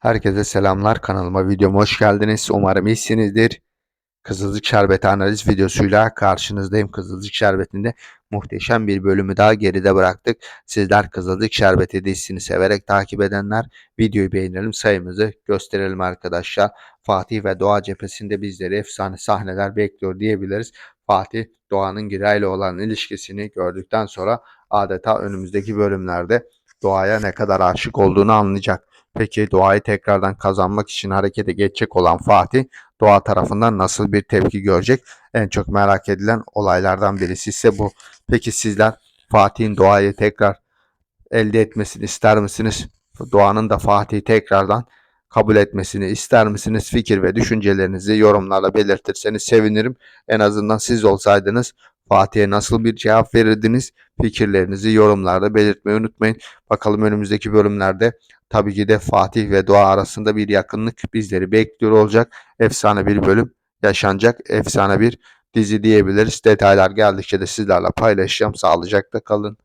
Herkese selamlar kanalıma videoma hoş geldiniz. Umarım iyisinizdir. Kızılcık Şerbeti analiz videosuyla karşınızdayım. Kızılcık Şerbeti'nde muhteşem bir bölümü daha geride bıraktık. Sizler Kızılcık Şerbeti dizisini severek takip edenler videoyu beğenelim sayımızı gösterelim arkadaşlar. Fatih ve Doğa cephesinde bizleri efsane sahneler bekliyor diyebiliriz. Fatih Doğan'ın Giray ile olan ilişkisini gördükten sonra adeta önümüzdeki bölümlerde Doğa'ya ne kadar aşık olduğunu anlayacak. Peki Doğa'yı tekrardan kazanmak için harekete geçecek olan Fatih Doğa tarafından nasıl bir tepki görecek? En çok merak edilen olaylardan birisi ise bu. Peki sizler Fatih'in Doğa'yı tekrar elde etmesini ister misiniz? Doğan'ın da Fatih'i tekrardan kabul etmesini ister misiniz? Fikir ve düşüncelerinizi yorumlarla belirtirseniz sevinirim. En azından siz olsaydınız Fatih'e nasıl bir cevap verirdiniz? Fikirlerinizi yorumlarda belirtmeyi unutmayın. Bakalım önümüzdeki bölümlerde tabii ki de Fatih ve Doğa arasında bir yakınlık bizleri bekliyor olacak. Efsane bir bölüm yaşanacak. Efsane bir dizi diyebiliriz. Detaylar geldikçe de sizlerle paylaşacağım. Sağlıcakla kalın.